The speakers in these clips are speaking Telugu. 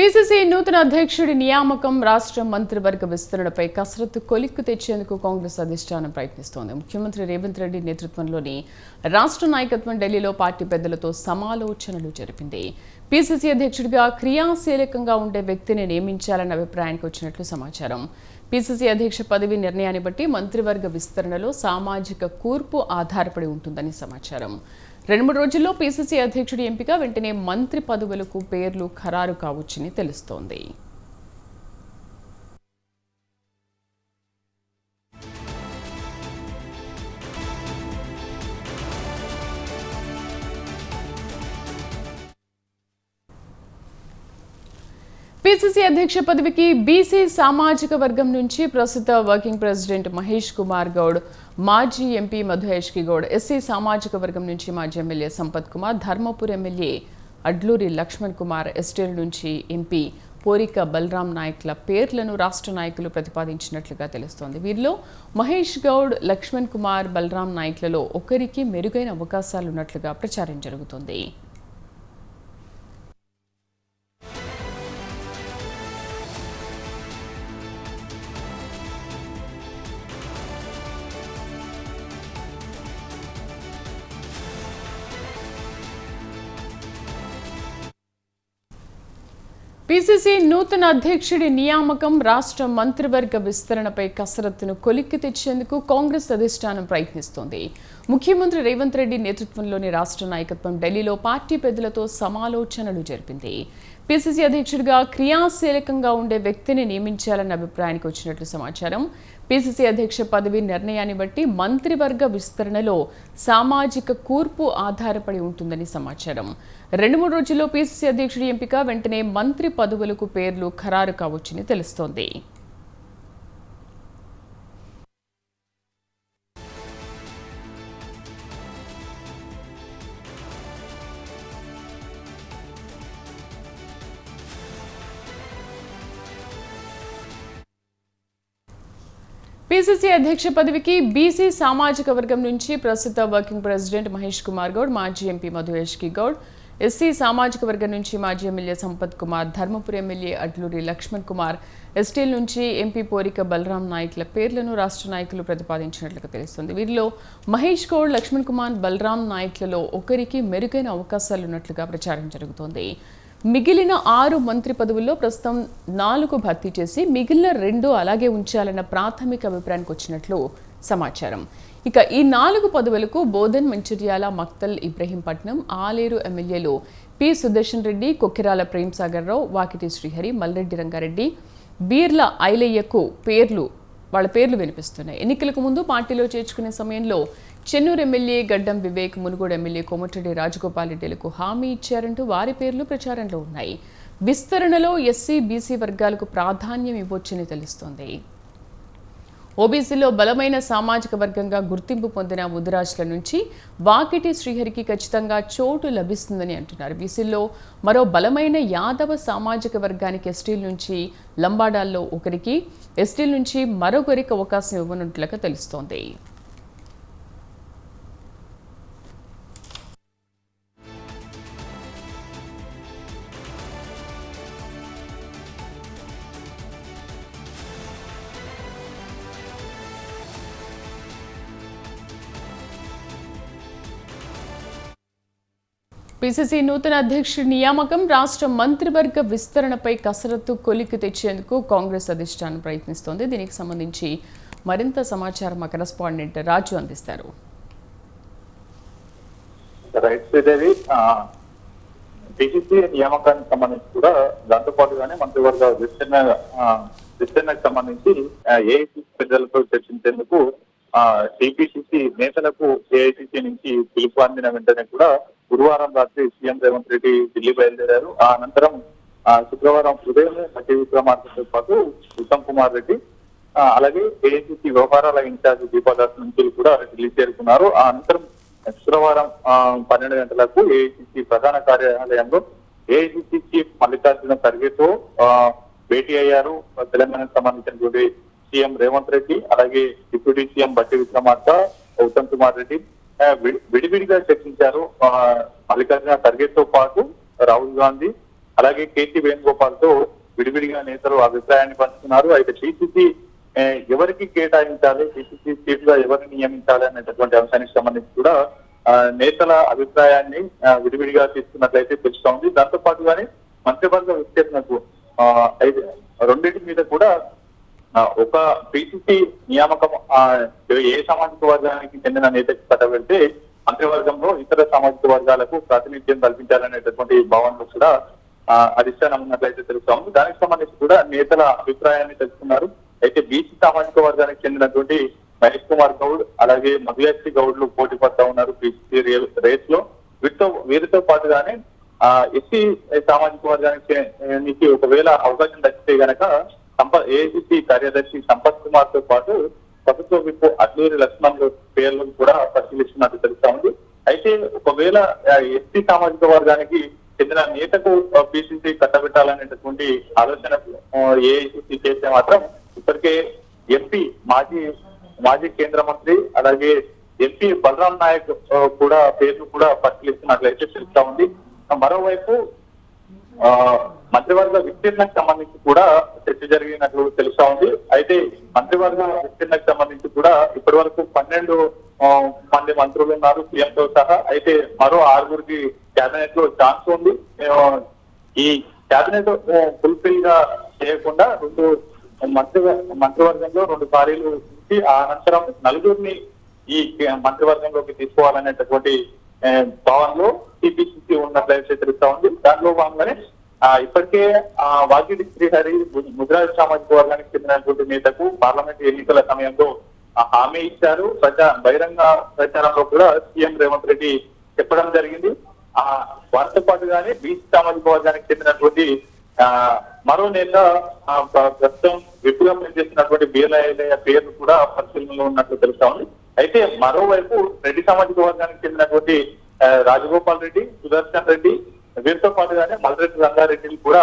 పిసిసి నూతన అధ్యక్షుడి నియామకం రాష్ట్ర మంత్రివర్గ విస్తరణపై కసరత్తు కొలిక్కు తెచ్చేందుకు కాంగ్రెస్ అధిష్టానం ప్రయత్నిస్తోంది. ముఖ్యమంత్రి రేవంత్ రెడ్డి నేతృత్వంలోని రాష్ట్ర నాయకత్వం ఢిల్లీలో పార్టీ పెద్దలతో సమాలోచనలు జరిపింది. పిసిసి అధ్యక్షుడిగా క్రియాశీలకంగా ఉండే వ్యక్తిని నియమించాలన్న అభిప్రాయానికి వచ్చినట్లు సమాచారం. పిసిసి అధ్యక్ష పదవి నిర్ణయాన్ని బట్టి మంత్రివర్గ విస్తరణలో సామాజిక కూర్పు ఆధారపడి ఉంటుందని సమాచారం. రెండు మూడు రోజుల్లో పీసీసీ అధ్యక్షుడి ఎంపిక వెంటనే మంత్రి పదవులకు పేర్లు ఖరారు కావచ్చని తెలుస్తోంది. పిసిసి అధ్యక్ష పదవికి బీసీ సామాజిక వర్గం నుంచి ప్రస్తుత వర్కింగ్ ప్రెసిడెంట్ మహేష్ కుమార్ గౌడ్ మాజీ ఎంపీ మధుహేష్ గౌడ్ ఎస్సీ సామాజిక వర్గం నుంచి మాజీ ఎమ్మెల్యే సంపత్ కుమార్ ధర్మపురం ఎమ్మెల్యే అడ్లూరి లక్ష్మణ్ కుమార్ ఎస్టీల నుంచి ఎంపీ పోరిక బలరాం నాయక్ల పేర్లను రాష్ట్ర నాయకులు ప్రతిపాదించినట్లుగా తెలుస్తోంది. వీరిలో మహేష్ గౌడ్ లక్ష్మణ్ కుమార్ బలరాం నాయక్లలో ఒకరికి మెరుగైన అవకాశాలున్నట్లుగా ప్రచారం జరుగుతోంది. పిసిసి నూతన అధ్యక్షుడి నియామకం రాష్ట్ర మంత్రివర్గ విస్తరణపై కసరత్తును కొలిక్కి తెచ్చేందుకు కాంగ్రెస్ అధిష్టానం ప్రయత్నిస్తోంది. ముఖ్యమంత్రి రేవంత్ రెడ్డి నేతృత్వంలోని రాష్ట్ర నాయకత్వం ఢిల్లీలో పార్టీ పెద్దలతో సమాలోచనలు జరిపింది. పిసిసి అధ్యక్షుడిగా క్రియాశీలకంగా ఉండే వ్యక్తిని నియమించాలన్న అభిప్రాయానికి వచ్చినట్లు సమాచారం. పిసిసి అధ్యక్ష పదవి నిర్ణయాన్ని బట్టి మంత్రివర్గ విస్తరణలో సామాజిక కూర్పు ఆధారపడి ఉంటుందని సమాచారం. రెండు మూడు రోజుల్లో పిసిసి అధ్యక్షుడి ఎంపిక వెంటనే మంత్రి పదవులకు పేర్లు ఖరారు కావచ్చని తెలుస్తోంది. పిసిసి అధ్యక్ష పదవికి బీసీ సామాజిక వర్గం నుంచి ప్రస్తుత వర్కింగ్ ప్రెసిడెంట్ మహేష్ కుమార్ గౌడ్ మాజీ ఎంపీ మధుయేష్కి గౌడ్ ఎస్సీ సామాజిక వర్గం నుంచి మాజీ ఎమ్మెల్యే సంపత్ కుమార్ ధర్మపురి ఎమ్మెల్యే అడ్లూరి లక్ష్మణ్ కుమార్ ఎస్టీల నుంచి ఎంపీ పోరిక బలరాం నాయకుల పేర్లను రాష్ట్ర నాయకులు ప్రతిపాదించినట్లుగా తెలుస్తుంది. వీరిలో మహేష్ గౌడ్ లక్ష్మణ్ కుమార్ బలరాం నాయకులలో ఒకరికి మెరుగైన అవకాశాలున్నట్లుగా ప్రచారం జరుగుతోంది. మిగిలిన ఆరు మంత్రి పదవుల్లో ప్రస్తుతం నాలుగు భర్తీ చేసి మిగిలిన రెండు అలాగే ఉంచాలన్న ప్రాథమిక అభిప్రాయానికి వచ్చినట్లు సమాచారం. ఇక ఈ నాలుగు పదవులకు బోధన్ మంచిర్యాల మక్తల్ ఇబ్రహీంపట్నం ఆలేరు ఎమ్మెల్యేలు పి సుదర్శన్ రెడ్డి కొక్కిరాల ప్రేమ్సాగర్ రావు వాకిటి శ్రీహరి మల్రెడ్డి రంగారెడ్డి బీర్ల ఐలయ్యకు పేర్లు వాళ్ళ పేర్లు వినిపిస్తున్నాయి. ఎన్నికలకు ముందు పార్టీలో చేర్చుకునే సమయంలో చెన్నూరు ఎమ్మెల్యే గడ్డం వివేక్ మునుగోడు ఎమ్మెల్యే కోమటిరెడ్డి రాజగోపాల్ రెడ్డిలకు హామీ ఇచ్చారంటూ వారి పేర్లు ప్రచారంలో ఉన్నాయి. విస్తరణలో ఎస్సీ బీసీ వర్గాలకు ప్రాధాన్యం ఇవ్వొచ్చని తెలుస్తోంది. ఓబీసీలో బలమైన సామాజిక వర్గంగా గుర్తింపు పొందిన ముదిరాజుల నుంచి వాకిటి శ్రీహరికి ఖచ్చితంగా చోటు లభిస్తుందని అంటున్నారు. బీసీల్లో మరో బలమైన యాదవ సామాజిక వర్గానికి ఎస్టీల నుంచి లంబాడాల్లో ఒకరికి ఎస్టీల నుంచి మరొకరికి అవకాశం ఇవ్వనున్నట్లుగా తెలుస్తోంది. పిసిసి నూతన అధ్యక్షుడి నియామకం రాష్ట్ర మంత్రివర్గ విస్తరణపై కసరత్తు కొలిక్కి తెచ్చేందుకు కాంగ్రెస్ అధిష్టానం ప్రయత్నిస్తోంది. దీనికి సంబంధించి మరింత సమాచారం మా కరెస్పాండెంట్ రాజు అందిస్తారు. రైట్ శ్రీదేవి పిసిసి నియామకానికి సంబంధించి కూడా దాంతో పాటుగానే మంత్రివర్గ విస్తరణ విస్తరణకు సంబంధించి ఏఐసి పెద్దలతో చర్చించేందుకు టిపిసిసి నేతలకు ఏఐసిసి నుంచి పిలుపు అందిన వెంటనే కూడా గురువారం రాత్రి సీఎం రేవంత్ రెడ్డి ఢిల్లీ బయలుదేరారు. ఆ అనంతరం ఆ, శుక్రవారం ఉదయం సత్య విక్రమార్కతో పాటు ఉత్తమ్ కుమార్ రెడ్డి అలాగే ఏఐసిసి వ్యవహారాల ఇన్ఛార్జ్ దీపాదాస్ నుంచి కూడా ఢిల్లీ చేరుకున్నారు. ఆ అనంతరం శుక్రవారం పన్నెండు గంటలకు ఏఐసిసి ప్రధాన కార్యాలయంలో ఏఐసిసి చీఫ్ మల్లికార్జున ఖర్గేతో ఆ, భేటీ అయ్యారు. తెలంగాణకు సంబంధించినటువంటి సీఎం రేవంత్ రెడ్డి అలాగే డిప్యూటీ సీఎం బట్టి విక్రమార్క ఉత్తమ్ కుమార్ రెడ్డి విడివిడిగా చర్చించారు. మల్లికార్జున ఖర్గే తో పాటు రాహుల్ గాంధీ అలాగే కేసీ వేణుగోపాల్తో విడివిడిగా నేతలు అభిప్రాయాన్ని పంచుకున్నారు. అయితే టీసీసీ ఎవరికి కేటాయించాలి? టీసీసీ సీట్గా ఎవరిని నియమించాలి అనేటటువంటి అంశానికి సంబంధించి కూడా నేతల అభిప్రాయాన్ని విడివిడిగా తీసుకున్నట్లయితే తెలుస్తోంది దాంతో పాటుగానే మంత్రివర్గ విస్తీర్ణకు అయితే రెండింటి మీద కూడా ఒక పిసిసి నియామకం ఏ సామాజిక వర్గానికి చెందిన నేతకి కట్టబెడితే మంత్రివర్గంలో ఇతర సామాజిక వర్గాలకు ప్రాతినిధ్యం కల్పించాలనేటటువంటి భావనలు కూడా అధిష్టానం ఉన్నట్లయితే తెలుస్తా ఉంది దానికి సంబంధించి కూడా నేతల అభిప్రాయాన్ని తెలుసుకున్నారు. అయితే బీసీ సామాజిక వర్గానికి చెందినటువంటి మహేష్ కుమార్ గౌడ్ అలాగే మధుయాక్షి గౌడ్లు పోటీ పడతా ఉన్నారు బీసీ రేస్లో వీటితో వీరితో పాటుగానే ఆ ఎస్సీ సామాజిక వర్గానికి ఒకవేళ అవకాశం దక్కితే గనక సంప ఏసీసీ కార్యదర్శి సంపత్ కుమార్తో పాటు ప్రభుత్వ విప్పు అడ్లూరి లక్ష్మణ్ పేర్లను కూడా పరిశీలిస్తున్నట్టు తెలుస్తా ఉంది. అయితే ఒకవేళ ఎస్సీ సామాజిక వర్గానికి చెందిన నేతకు బీసీసీ కట్టబెట్టాలనేటటువంటి ఆలోచన ఏఐసీసీ చేస్తే మాత్రం ఇప్పటికే ఎంపీ మాజీ మాజీ కేంద్ర మంత్రి అలాగే ఎంపీ బలరాం నాయక్ కూడా పేర్లు కూడా పరిశీలిస్తున్నట్లయితే తెలుస్తా ఉంది. మరోవైపు మంత్రివర్గ విస్తీర్ణకు సంబంధించి కూడా చర్చ జరిగినట్లు తెలుస్తా ఉంది. అయితే మంత్రివర్గ విస్తీర్ణకు సంబంధించి కూడా ఇప్పటి వరకు పన్నెండు మంది మంత్రులు ఉన్నారు సీఎంతో సహా. అయితే మరో ఆరుగురికి కేబినెట్లో ఛాన్స్ ఉంది. ఈ కేబినెట్ ఫుల్ఫిల్గా చేయకుండా రెండు మంత్రి మంత్రివర్గంలో రెండు ఖాళీలు ఆ అనంతరం నలుగురిని ఈ మంత్రివర్గంలోకి తీసుకోవాలనేటటువంటి భవన్లో సిపిసిసి ఉన్న ప్లేస్ తెలుస్తా ఉంది. దానిలో భాగంగానే ఆ, ఇప్పటికే ఆ వాకిటి శ్రీహరి ము- సామాజిక వర్గానికి చెందినటువంటి నేతకు పార్లమెంట్ ఎన్నికల సమయంలో ఆ హామీ ఇచ్చారు. ప్రజా బహిరంగ ప్రచారంలో కూడా సీఎం రేవంత్ రెడ్డి చెప్పడం జరిగింది. ఆ వారితో పాటుగానే బీసీ సామాజిక వర్గానికి చెందినటువంటి ఆ మరో నేత ప్రస్తుతం విప్పుగా పనిచేస్తున్నటువంటి బీఎల్ఐ పేరు కూడా పరిశీలనలో ఉన్నట్లు తెలుస్తా ఉంది. అయితే మరోవైపు రెడ్డి సామాజిక వర్గానికి చెందినటువంటి రాజగోపాల్ రెడ్డి సుదర్శన్ రెడ్డి వీరితో పాటుగానే మల్లరెడ్డి రంగారెడ్డిని కూడా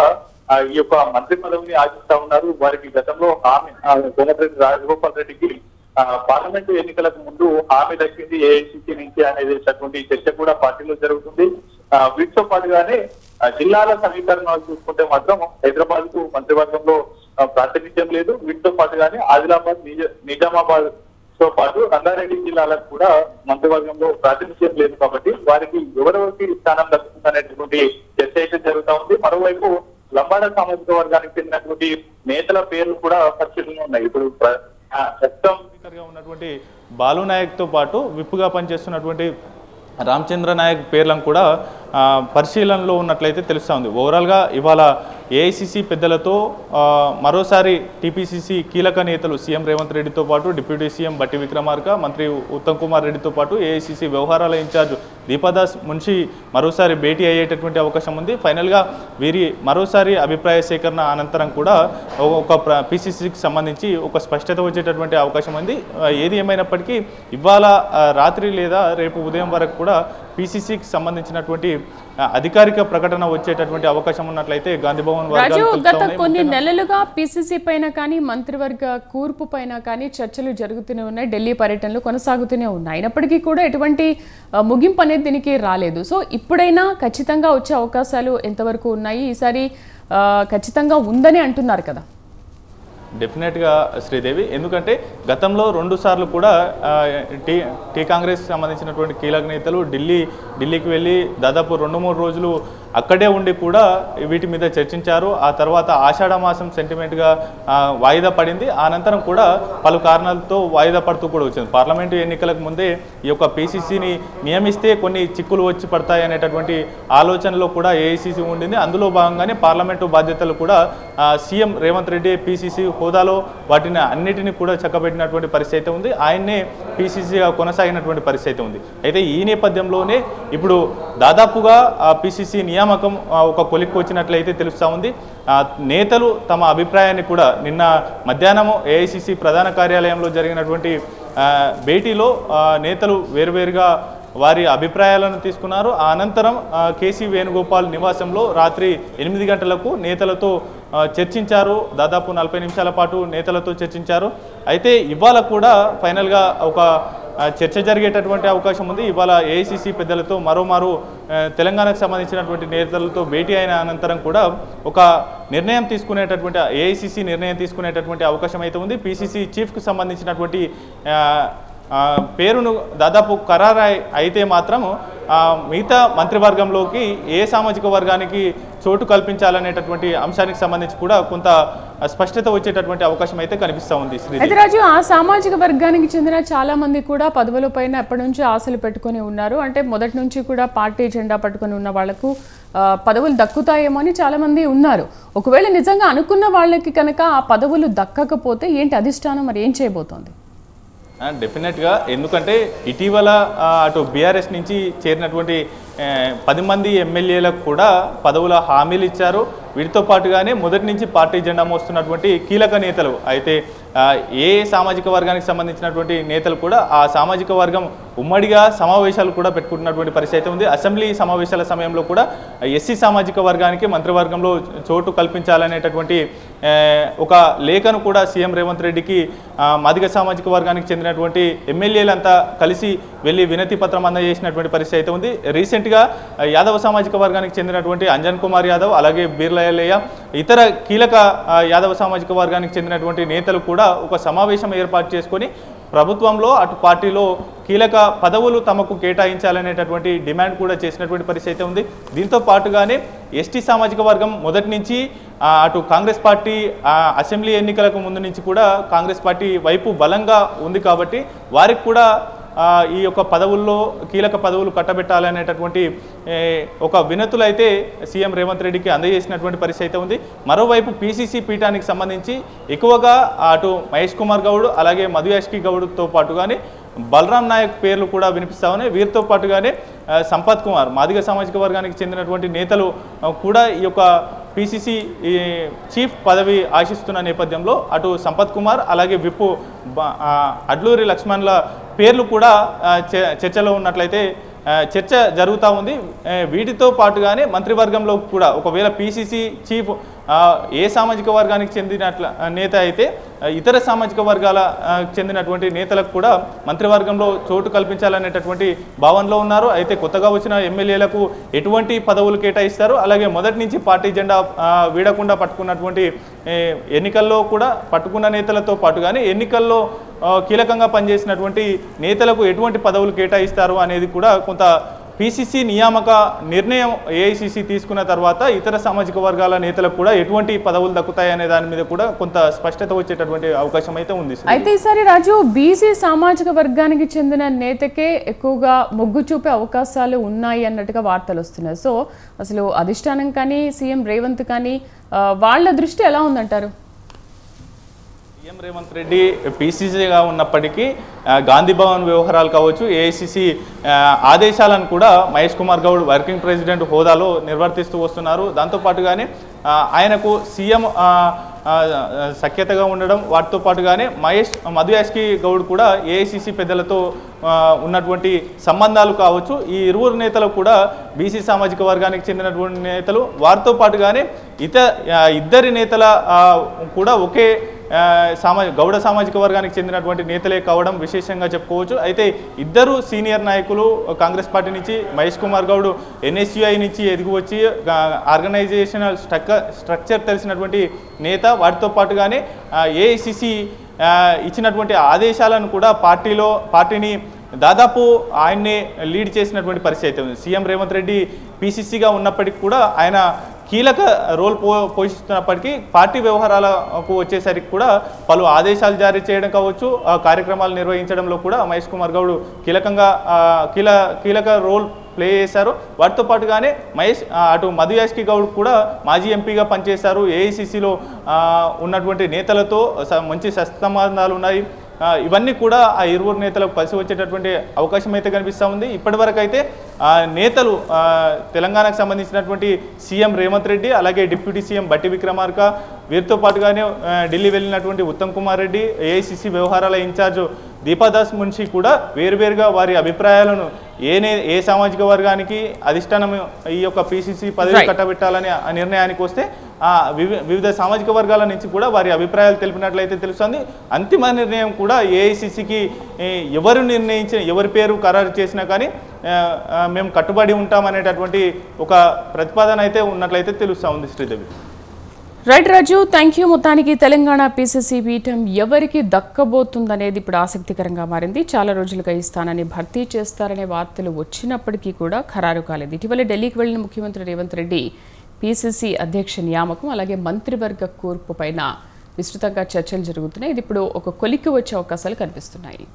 ఈ యొక్క మంత్రి పదవిని ఆశిస్తా ఉన్నారు. వారికి గతంలో హామీ కోమటిరెడ్డి రాజగోపాల్ రెడ్డికి పార్లమెంటు ఎన్నికలకు ముందు హామీ దక్కింది ఏఐసిసి నుంచి అనేది చర్చ కూడా పార్టీలో జరుగుతుంది. వీటితో పాటుగానే జిల్లాల సమీకరణాలు చూసుకుంటే మాత్రం హైదరాబాద్కు మంత్రివర్గంలో ప్రాతినిధ్యం లేదు. వీటితో పాటుగానే ఆదిలాబాద్ నిజామాబాద్ తో పాటు రంగారెడ్డి జిల్లాలకు కూడా మంత్రివర్గంలో ప్రాతినిధ్యం లేదు కాబట్టి వారికి ఎవరెవరికి స్థానం దక్కుతుందనేటువంటి చర్చ అయితే జరుగుతూ ఉంది. మరోవైపు లంబాడ సామాజిక వర్గానికి చెందినటువంటి నేతల పేర్లు కూడా పరిశీలన ఉన్నాయి. ఇప్పుడు ప్రస్తుతం ఉన్నటువంటి బాలు నాయక్తో పాటు విప్పుగా పనిచేస్తున్నటువంటి రామచంద్ర నాయక్ పేర్లను కూడా పరిశీలనలో ఉన్నట్లయితే తెలుస్తూ ఉంది. ఓవరాల్గా ఇవాళ ఏఐసిసి పెద్దలతో మరోసారి టీపీసీసీ కీలక నేతలు సీఎం రేవంత్ రెడ్డితో పాటు డిప్యూటీ సీఎం బట్టి విక్రమార్క మంత్రి ఉత్తమ్ కుమార్ రెడ్డితో పాటు ఏఐసిసి వ్యవహారాల ఇన్ఛార్జ్ దీపాదాస్ మున్షి మరోసారి భేటీ అయ్యేటటువంటి అవకాశం ఉంది. ఫైనల్గా వీరి మరోసారి అభిప్రాయ సేకరణ అనంతరం కూడా ఒక పిసిసికి సంబంధించి ఒక స్పష్టత వచ్చేటటువంటి అవకాశం ఉంది. ఏది ఏమైనప్పటికీ ఇవాళ రాత్రి లేదా రేపు ఉదయం వరకు కూడా పిసిసికి సంబంధించినటువంటి అధికారిక ప్రకటన వచ్చేటటువంటి అవకాశం ఉన్నట్లయితే గాంధీ భవన్ వర్గాలు రాజు తెలుపుతా గత. కొన్ని నెలలుగా పిసిసి పైన కానీ మంత్రివర్గ కూర్పు పైన కానీ చర్చలు జరుగుతూనే ఉన్నాయి ఢిల్లీ పర్యటనలు కొనసాగుతూనే ఉన్నాయి. అయినప్పటికీ కూడా ఎటువంటి ముగింపు అనేది దీనికి రాలేదు. సో ఇప్పుడైనా ఖచ్చితంగా వచ్చే అవకాశాలు ఎంతవరకు ఉన్నాయి? ఈసారి ఖచ్చితంగా ఉందని అంటున్నారు కదా. డెఫినెట్గా శ్రీదేవి. ఎందుకంటే గతంలో రెండు సార్లు కూడా టీ టీ కాంగ్రెస్ సంబంధించినటువంటి కీలక నేతలు ఢిల్లీ ఢిల్లీకి వెళ్ళి దాదాపు రెండు మూడు రోజులు అక్కడే ఉండి కూడా వీటి మీద చర్చించారు. ఆ తర్వాత ఆషాఢ మాసం సెంటిమెంట్గా వాయిదా పడింది. అనంతరం కూడా పలు కారణాలతో వాయిదా పడుతూ కూడా వచ్చింది. పార్లమెంటు ఎన్నికలకు ముందే ఈ యొక్క పీసీసీని నియమిస్తే కొన్ని చిక్కులు వచ్చి పడతాయి అనేటటువంటి ఆలోచనలో కూడా ఏఐసీసీ ఉండింది. అందులో భాగంగానే పార్లమెంటు బాధ్యతలు కూడా సీఎం రేవంత్ రెడ్డి పీసీసీ హోదాలో వాటిని అన్నిటిని కూడా చక్కబెట్టినటువంటి పరిస్థితి ఉంది. ఆయన్నే పీసీసీగా కొనసాగినటువంటి పరిస్థితి ఉంది. అయితే ఈ నేపథ్యంలోనే ఇప్పుడు దాదాపుగా పీసీసీ నియామకం ఒక కొలిక్కి వచ్చినట్లయితే తెలుస్తూ ఉంది. నేతలు తమ అభిప్రాయాన్ని కూడా నిన్న మధ్యాహ్నం ఏఐసిసి ప్రధాన కార్యాలయంలో జరిగినటువంటి భేటీలో నేతలు వేరువేరుగా వారి అభిప్రాయాలను తీసుకున్నారు. అనంతరం కేసీ వేణుగోపాల్ నివాసంలో రాత్రి ఎనిమిది గంటలకు నేతలతో చర్చించారు. దాదాపు నలభై నిమిషాల పాటు నేతలతో చర్చించారు. అయితే ఇవాళ కూడా ఫైనల్గా ఒక చర్చ జరిగేటటువంటి అవకాశం ఉంది. ఇవాళ ఏఐసిసి పెద్దలతో మరోమారు తెలంగాణకు సంబంధించినటువంటి నేతలతో భేటీ అయిన అనంతరం కూడా ఒక నిర్ణయం తీసుకునేటటువంటి ఏఐసిసి నిర్ణయం తీసుకునేటటువంటి అవకాశం అయితే ఉంది. పిసిసి చీఫ్కు సంబంధించినటువంటి పేరును దాదాపు ఖరారు అయితే మాత్రం మిగతా మంత్రివర్గంలోకి ఏ సామాజిక వర్గానికి చోటు కల్పించాలనేటటువంటి అంశానికి సంబంధించి కూడా కొంత స్పష్టత వచ్చేటటువంటి అవకాశం అయితే కనిపిస్తూ ఉంది అయితే రాజు ఆ సామాజిక వర్గానికి చెందిన చాలా మంది కూడా పదవుల పైన ఎప్పటి నుంచి ఆశలు పెట్టుకొని ఉన్నారు. అంటే మొదటి నుంచి కూడా పార్టీ జెండా పట్టుకొని ఉన్న వాళ్ళకు పదవులు దక్కుతాయేమో అని చాలా మంది ఉన్నారు. ఒకవేళ నిజంగా అనుకున్న వాళ్ళకి కనుక ఆ పదవులు దక్కకపోతే ఏంటి అధిష్టానం? మరి ఏం చేయబోతోంది? డెఫినెట్గా ఎందుకంటే ఇటీవల అటు బీఆర్ఎస్ నుంచి చేరినటువంటి పది మంది ఎమ్మెల్యేలకు కూడా పదవుల హామీలు ఇచ్చారు. వీటితో పాటుగానే మొదటి నుంచి పార్టీ జెండా మోస్తున్నటువంటి కీలక నేతలు అయితే ఏ సామాజిక వర్గానికి సంబంధించినటువంటి నేతలు కూడా ఆ సామాజిక వర్గం ఉమ్మడిగా సమావేశాలు కూడా పెట్టుకుంటున్నటువంటి పరిస్థితి అయితే ఉంది. అసెంబ్లీ సమావేశాల సమయంలో కూడా ఎస్సీ సామాజిక వర్గానికి మంత్రివర్గంలో చోటు కల్పించాలనేటటువంటి ఒక లేఖను కూడా సీఎం రేవంత్ రెడ్డికి మాదిక సామాజిక వర్గానికి చెందినటువంటి ఎమ్మెల్యేలంతా కలిసి వెళ్ళి వినతి పత్రం అందజేసినటువంటి పరిస్థితి అయితే ఉంది. రీసెంట్గా యాదవ సామాజిక వర్గానికి చెందినటువంటి అంజన్ కుమార్ యాదవ్ అలాగే బీర్లయ్య ఇతర కీలక యాదవ సామాజిక వర్గానికి చెందినటువంటి నేతలు కూడా ఒక సమావేశం ఏర్పాటు చేసుకొని ప్రభుత్వంలో అటు పార్టీలో కీలక పదవులు తమకు కేటాయించాలనేటటువంటి డిమాండ్ కూడా చేసినటువంటి పరిస్థితి అయితే ఉంది. దీంతో పాటుగానే ఎస్టీ సామాజిక వర్గం మొదటి నుంచి అటు కాంగ్రెస్ పార్టీ అసెంబ్లీ ఎన్నికలకు ముందు నుంచి కూడా కాంగ్రెస్ పార్టీ వైపు బలంగా ఉంది కాబట్టి వారికి కూడా ఈ యొక్క పదవుల్లో కీలక పదవులు కట్టబెట్టాలనేటటువంటి ఒక వినతులు అయితే సీఎం రేవంత్ రెడ్డికి అందజేసినటువంటి పరిస్థితి అయితే ఉంది. మరోవైపు పీసీసీ పీఠానికి సంబంధించి ఎక్కువగా అటు మహేష్ కుమార్ గౌడ్ అలాగే మధు యాష్కి గౌడ్తో కానీ బలరాం నాయక్ పేర్లు కూడా వినిపిస్తా ఉన్నాయి. వీరితో పాటుగానే సంపత్ కుమార్ మాదిగ సామాజిక వర్గానికి చెందినటువంటి నేతలు కూడా ఈ యొక్క పిసిసి చీఫ్ పదవి ఆశిస్తున్న నేపథ్యంలో అటు సంపత్ కుమార్ అలాగే విప్పు అడ్లూరి లక్ష్మణ్ల పేర్లు కూడా చ- చర్చలో ఉన్నట్లయితే చర్చ జరుగుతూ ఉంది. వీటితో పాటుగానే మంత్రివర్గంలో కూడా ఒకవేళ పిసిసి చీఫ్ ఏ సామాజిక వర్గానికి చెందినట్ల నేత అయితే ఇతర సామాజిక వర్గాల చెందినటువంటి నేతలకు కూడా మంత్రివర్గంలో చోటు కల్పించాలనేటటువంటి భావనలో ఉన్నారు. అయితే కొత్తగా వచ్చిన ఎమ్మెల్యేలకు ఎటువంటి పదవులు కేటాయిస్తారు? అలాగే మొదటి నుంచి పార్టీ జెండా వీడకుండా పట్టుకున్నటువంటి ఎన్నికల్లో కూడా పట్టుకున్న నేతలతో పాటు కానీ ఎన్నికల్లో కీలకంగా పనిచేసినటువంటి నేతలకు ఎటువంటి పదవులు కేటాయిస్తారు అనేది కూడా కొంత పిసిసి నియామక నిర్ణయం ఏఐసిసి తీసుకున్న తర్వాత ఇతర సామాజిక వర్గాల నేతలకు కూడా ఎటువంటి పదవులు దక్కుతాయి అనే దాని మీద కూడా కొంత స్పష్టత వచ్చేటటువంటి అవకాశం అయితే ఉంది అయితే ఈసారి రాజు బీసీ సామాజిక వర్గానికి చెందిన నేతకే ఎక్కువగా మొగ్గు చూపే అవకాశాలు ఉన్నాయి అన్నట్టుగా వార్తలు వస్తున్నాయి. సో అసలు అధిష్టానం కానీ సీఎం రేవంత్ కానీ వాళ్ళ దృష్టి ఎలా ఉందంటారు? సీఎం రేవంత్ రెడ్డి పీసీసీగా ఉన్నప్పటికీ గాంధీ భవన్ వ్యవహారాలు కావచ్చు ఏఐసిసి ఆదేశాలను కూడా మహేష్ కుమార్ గౌడ్ వర్కింగ్ ప్రెసిడెంట్ హోదాలో నిర్వర్తిస్తూ వస్తున్నారు. దాంతోపాటుగానే ఆయనకు సీఎం సఖ్యతగా ఉండడం వాటితో పాటుగానే మహేష్ మధు యాష్కి గౌడ్ కూడా ఏఐసిసి పెద్దలతో ఉన్నటువంటి సంబంధాలు కావచ్చు. ఈ ఇరువురు నేతలు కూడా బీసీ సామాజిక వర్గానికి చెందినటువంటి నేతలు. వారితో పాటుగానే ఇత ఇద్దరి నేతల కూడా ఒకే సామాజిక గౌడ సామాజిక వర్గానికి చెందినటువంటి నేతలే కావడం విశేషంగా చెప్పుకోవచ్చు. అయితే ఇద్దరు సీనియర్ నాయకులు కాంగ్రెస్ పార్టీ నుంచి మహేష్ కుమార్ గౌడ్ ఎన్ఎస్యుఐ నుంచి ఎదిగి వచ్చి ఆర్గనైజేషనల్ స్ట్రక్చర్ స్ట్రక్చర్ తెలిసినటువంటి నేత. వాటితో పాటుగానే ఏఐసిసి ఇచ్చినటువంటి ఆదేశాలను కూడా పార్టీలో పార్టీని దాదాపు ఆయన్ని లీడ్ చేసినటువంటి పరిస్థితి అయితే ఉంది. సీఎం రేవంత్ రెడ్డి పీసీసీగా ఉన్నప్పటికీ కూడా ఆయన కీలక రోల్ పో పోషిస్తున్నప్పటికీ పార్టీ వ్యవహారాలకు వచ్చేసరికి కూడా పలు ఆదేశాలు జారీ చేయడం కావచ్చు కార్యక్రమాలు నిర్వహించడంలో కూడా మహేష్ కుమార్ గౌడ్ కీలకంగా కీల కీలక రోల్ ప్లే చేశారు. వాటితో పాటుగానే మహేష్ అటు మధు యాష్కి గౌడ్ కూడా మాజీ ఎంపీగా పనిచేశారు. ఏఐసిసిలో ఉన్నటువంటి నేతలతో స- మంచి సత్సంబంధాలు ఉన్నాయి. ఇవన్నీ కూడా ఆ ఇరువురు నేతలకు కలిసి వచ్చేటటువంటి అవకాశం అయితే కనిపిస్తూ ఉంది. ఇప్పటివరకు అయితే నేతలు తెలంగాణకు సంబంధించినటువంటి సీఎం రేవంత్ రెడ్డి అలాగే డిప్యూటీ సీఎం బట్టి విక్రమార్క వీరితో పాటుగానే ఢిల్లీ వెళ్ళినటువంటి ఉత్తమ్ కుమార్ రెడ్డి ఏఐసిసి వ్యవహారాల ఇన్ఛార్జ్ దీపాదాస్ మున్షి కూడా వేరువేరుగా వారి అభిప్రాయాలను ఏ ఏ సామాజిక వర్గానికి అధిష్టానం ఈ యొక్క పిసిసి పదవి. కట్టబెట్టాలని ఆ నిర్ణయానికి వస్తే ఆ వివి- వివిధ సామాజిక వర్గాల నుంచి కూడా వారి అభిప్రాయాలు తెలిపినట్లయితే తెలుస్తుంది అంతిమ నిర్ణయం కూడా ఏఐసిసికి ఎవరు నిర్ణయించిన ఎవరి పేరు ఖరారు చేసినా కానీ మేము కట్టుబడి ఉంటామనేటటువంటి ఒక ప్రతిపాదన అయితే ఉన్నట్లయితే తెలుస్తూ ఉంది Sridevi right Raju thank you మొత్తానికి తెలంగాణ పీసీసీ పీఠం ఎవరికి దక్కబోతుందనేది ఇప్పుడు ఆసక్తికరంగా మారింది. చాలా రోజులుగా ఈ స్థానాన్ని భర్తీ చేస్తారనే వార్తలు వచ్చినప్పటికీ కూడా ఖరారు కాలేదు. ఇటీవల ఢిల్లీకి వెళ్ళిన ముఖ్యమంత్రి రేవంత్ రెడ్డి పీసీసీ అధ్యక్ష నియామకం అలాగే మంత్రివర్గ కూర్పు పైన విస్తృతంగా చర్చలు జరుగుతున్నాయి. ఇది ఇప్పుడు ఒక కొలిక్కి వచ్చే అవకాశాలు కనిపిస్తున్నాయి.